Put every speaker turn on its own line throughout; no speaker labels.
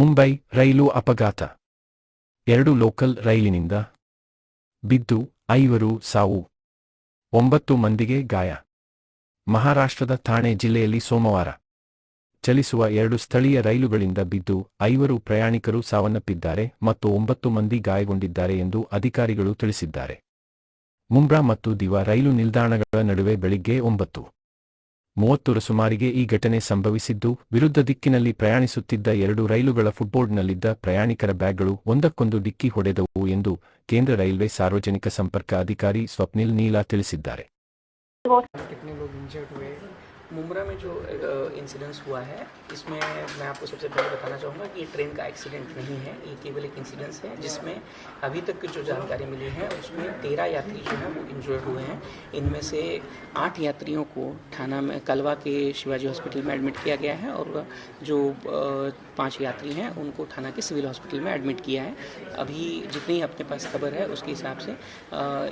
ಮುಂಬೈ ರೈಲು ಅಪಘಾತ. ಎರಡು ಲೋಕಲ್ ರೈಲಿನಿಂದ ಬಿದ್ದು ಐವರು ಸಾವು. ಒಂಬತ್ತು ಮಂದಿಗೆ ಗಾಯ. ಮಹಾರಾಷ್ಟ್ರದ ಥಾಣೆ ಜಿಲ್ಲೆಯಲ್ಲಿ ಸೋಮವಾರ ಚಲಿಸುವ ಎರಡು ಸ್ಥಳೀಯ ರೈಲುಗಳಿಂದ ಬಿದ್ದು ಐವರು ಪ್ರಯಾಣಿಕರು ಸಾವನ್ನಪ್ಪಿದ್ದಾರೆ ಮತ್ತು ಒಂಬತ್ತು ಮಂದಿ ಗಾಯಗೊಂಡಿದ್ದಾರೆ ಎಂದು ಅಧಿಕಾರಿಗಳು ತಿಳಿಸಿದ್ದಾರೆ. ಮುಂಬ್ರಾ ಮತ್ತು ದಿವಾ ರೈಲು ನಿಲ್ದಾಣಗಳ ನಡುವೆ ಬೆಳಿಗ್ಗೆ ಒಂಬತ್ತು ಮೂವತ್ತರ ಸುಮಾರಿಗೆ ಈ ಘಟನೆ ಸಂಭವಿಸಿದ್ದು ವಿರುದ್ಧ ದಿಕ್ಕಿನಲ್ಲಿ ಪ್ರಯಾಣಿಸುತ್ತಿದ್ದ ಎರಡು ರೈಲುಗಳ ಫುಟ್ಬೋರ್ಡ್ನಲ್ಲಿದ್ದ ಪ್ರಯಾಣಿಕರ ಬ್ಯಾಗ್ಗಳು ಒಂದಕ್ಕೊಂದು ಡಿಕ್ಕಿ ಹೊಡೆದವು ಎಂದು ಕೇಂದ್ರ ರೈಲ್ವೆ ಸಾರ್ವಜನಿಕ ಸಂಪರ್ಕ ಅಧಿಕಾರಿ ಸ್ವಪ್ನಿಲ್ ನೀಲಾ ತಿಳಿಸಿದ್ದಾರೆ.
मुमरा में जो इंसिडेंस हुआ है, इसमें मैं आपको सबसे पहले बताना चाहूँगा कि ये ट्रेन का एक्सीडेंट नहीं है, ये केवल एक इंसिडेंस है, जिसमें अभी तक की जो जानकारी मिली है, उसमें तेरह यात्री जो हैं, वो इंजर्ड हुए हैं। इनमें से आठ यात्रियों को थाना में, कलवा के शिवाजी हॉस्पिटल में एडमिट किया गया है और जो पाँच यात्री हैं, उनको थाना के सिविल हॉस्पिटल में एडमिट किया है। अभी जितनी अपने पास खबर है, उसके हिसाब से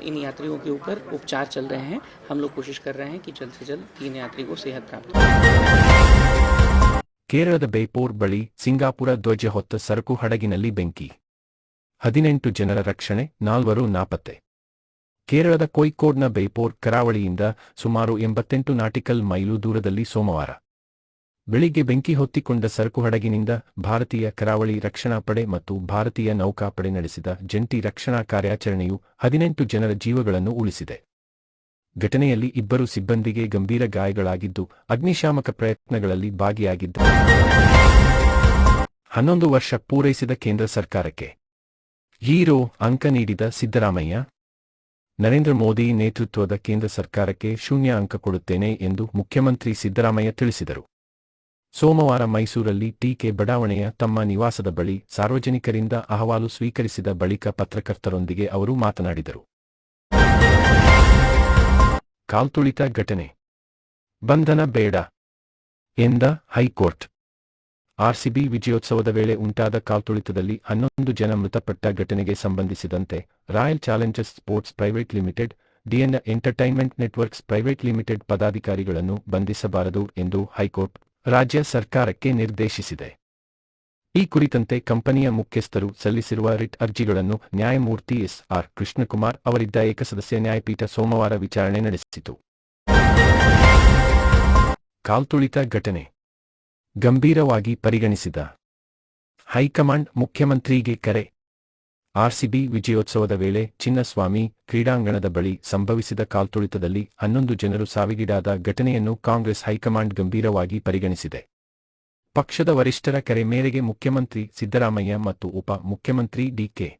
इन यात्रियों के ऊपर उपचार चल रहे हैं। हम लोग कोशिश कर रहे हैं कि जल्द से जल्द तीन यात्री को सेहत प्राप्त हो
ಕೇರಳದ ಬೇಪೋರ್ ಬಳಿ ಸಿಂಗಾಪುರ ಧ್ವಜ ಹೊತ್ತ ಸರಕು ಹಡಗಿನಲ್ಲಿ ಬೆಂಕಿ ಹದಿನೆಂಟು ಜನರ ರಕ್ಷಣೆ ನಾಲ್ವರು ನಾಪತ್ತೆ ಕೇರಳದ ಕೊಯ್ಕೋಡ್ನ ಬೈಪೋರ್ ಕರಾವಳಿಯಿಂದ ಸುಮಾರು ಎಂಬತ್ತೆಂಟು ನಾಟಿಕಲ್ ಮೈಲು ದೂರದಲ್ಲಿ ಸೋಮವಾರ ಬೆಳಿಗ್ಗೆ ಬೆಂಕಿ ಹೊತ್ತಿಕೊಂಡ ಸರಕು ಹಡಗಿನಿಂದ ಭಾರತೀಯ ಕರಾವಳಿ ರಕ್ಷಣಾ ಪಡೆ ಮತ್ತು ಭಾರತೀಯ ನೌಕಾಪಡೆ ನಡೆಸಿದ ಜಂಟಿ ರಕ್ಷಣಾ ಕಾರ್ಯಾಚರಣೆಯು ಹದಿನೆಂಟು ಜನರ ಜೀವಗಳನ್ನು ಉಳಿಸಿದೆ ಘಟನೆಯಲ್ಲಿ ಇಬ್ಬರು ಸಿಬ್ಬಂದಿಗೆ ಗಂಭೀರ ಗಾಯಗಳಾಗಿದ್ದು, ಅಗ್ನಿಶಾಮಕ ಪ್ರಯತ್ನಗಳಲ್ಲಿ ಭಾಗಿಯಾಗಿದ್ದರು ಹನ್ನೊಂದು ವರ್ಷ ಪೂರೈಸಿದ ಕೇಂದ್ರ ಸರ್ಕಾರಕ್ಕೆ. ಹೀರೋ ಅಂಕ ನೀಡಿದ ಸಿದ್ದರಾಮಯ್ಯ, ನರೇಂದ್ರ ಮೋದಿ ನೇತೃತ್ವದ ಕೇಂದ್ರ ಸರ್ಕಾರಕ್ಕೆ ಶೂನ್ಯ ಅಂಕ ಕೊಡುತ್ತೇನೆ ಎಂದು ಮುಖ್ಯಮಂತ್ರಿ ಸಿದ್ದರಾಮಯ್ಯ ತಿಳಿಸಿದರು. ಸೋಮವಾರ ಮೈಸೂರಲ್ಲಿ ಟೀಕೆ ಬಡಾವಣೆಯ ತಮ್ಮ ನಿವಾಸದ ಬಳಿ ಸಾರ್ವಜನಿಕರಿಂದ ಅಹವಾಲು ಸ್ವೀಕರಿಸಿದ ಬಳಿಕ ಪತ್ರಕರ್ತರೊಂದಿಗೆ ಅವರು ಮಾತನಾಡಿದರು. ಕಾಲ್ತುಳಿತ ಘಟನೆ. ಬಂಧನ ಬೇಡ. ಎಂದ ಹೈಕೋರ್ಟ್. ಆರ್ಸಿಬಿ ವಿಜಯೋತ್ಸವದ ವೇಳೆ ಉಂಟಾದ ಕಾಲ್ತುಳಿತದಲ್ಲಿ ಹನ್ನೊಂದು ಜನ ಮೃತಪಟ್ಟ ಘಟನೆಗೆ ಸಂಬಂಧಿಸಿದಂತೆ Royal Challengers Sports Private Limited, DN entertainment networks private limited ಪದಾಧಿಕಾರಿಗಳನ್ನು ಬಂಧಿಸಬಾರದು ಎಂದು ಹೈಕೋರ್ಟ್ ರಾಜ್ಯ ಸರ್ಕಾರಕ್ಕೆ ನಿರ್ದೇಶಿಸಿದೆ. ಈ ಕುರಿತಂತೆ ಕಂಪನಿಯ ಮುಖ್ಯಸ್ಥರು ಸಲ್ಲಿಸಿರುವ ರಿಟ್ ಅರ್ಜಿಗಳನ್ನು ನ್ಯಾಯಮೂರ್ತಿ ಎಸ್ ಆರ್ ಕೃಷ್ಣಕುಮಾರ್ ಅವರಿದ್ದ ಏಕಸದಸ್ಯ ನ್ಯಾಯಪೀಠ ಸೋಮವಾರ ವಿಚಾರಣೆ ನಡೆಸಿತು. ಕಾಲ್ತುಳಿತ ಘಟನೆ ಗಂಭೀರವಾಗಿ ಪರಿಗಣಿಸಿದ. ಹೈಕಮಾಂಡ್ ಮುಖ್ಯಮಂತ್ರಿಗೆ ಕರೆ. ಆರ್ಸಿಬಿ ವಿಜಯೋತ್ಸವದ ವೇಳೆ ಚಿನ್ನಸ್ವಾಮಿ ಕ್ರೀಡಾಂಗಣದ ಬಳಿ ಸಂಭವಿಸಿದ ಕಾಲ್ತುಳಿತದಲ್ಲಿ ಹನ್ನೊಂದು ಜನರು ಸಾವಿಗೀಡಾದ ಘಟನೆಯನ್ನು ಕಾಂಗ್ರೆಸ್ ಹೈಕಮಾಂಡ್ ಗಂಭೀರವಾಗಿ ಪರಿಗಣಿಸಿದೆ. ಪಕ್ಷದ ವರಿಷ್ಠರ ಕರೆ ಮೇರೆಗೆ ಮುಖ್ಯಮಂತ್ರಿ ಸಿದ್ದರಾಮಯ್ಯ ಮತ್ತು ಉಪ ಮುಖ್ಯಮಂತ್ರಿ ಡಿಕೆ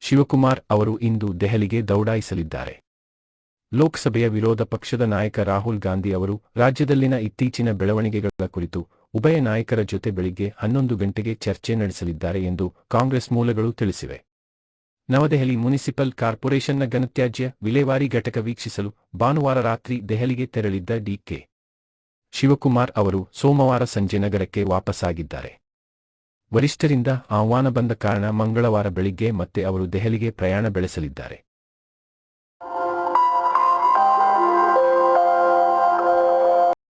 ಶಿವಕುಮಾರ್ ಅವರು ಇಂದು ದೆಹಲಿಗೆ ದೌಡಾಯಿಸಲಿದ್ದಾರೆ. ಲೋಕಸಭೆಯ ವಿರೋಧ ಪಕ್ಷದ ನಾಯಕ ರಾಹುಲ್ ಗಾಂಧಿ ಅವರು ರಾಜ್ಯದಲ್ಲಿನ ಇತ್ತೀಚಿನ ಬೆಳವಣಿಗೆಗಳ ಕುರಿತು ಉಭಯ ನಾಯಕರ ಜೊತೆ ಬೆಳಿಗ್ಗೆ ಹನ್ನೊಂದು ಗಂಟೆಗೆ ಚರ್ಚೆ ನಡೆಸಲಿದ್ದಾರೆ ಎಂದು ಕಾಂಗ್ರೆಸ್ ಮೂಲಗಳು ತಿಳಿಸಿವೆ. ನವದೆಹಲಿ ಮುನಿಸಿಪಲ್ ಕಾರ್ಪೊರೇಷನ್ನ ಘನತ್ಯಾಜ್ಯ ವಿಲೇವಾರಿ ಘಟಕ ವೀಕ್ಷಿಸಲು ಭಾನುವಾರ ರಾತ್ರಿ ದೆಹಲಿಗೆ ತೆರಳಿದ್ದ ಡಿಕೆ ಶಿವಕುಮಾರ್ ಅವರು ಸೋಮವಾರ ಸಂಜೆ ನಗರಕ್ಕೆ ವಾಪಸ್ಸಾಗಿದ್ದಾರೆ. ವರಿಷ್ಠರಿಂದ ಆಹ್ವಾನ ಬಂದ ಕಾರಣ ಮಂಗಳವಾರ ಬೆಳಿಗ್ಗೆ ಮತ್ತೆ ಅವರು ದೆಹಲಿಗೆ ಪ್ರಯಾಣ ಬೆಳೆಸಲಿದ್ದಾರೆ.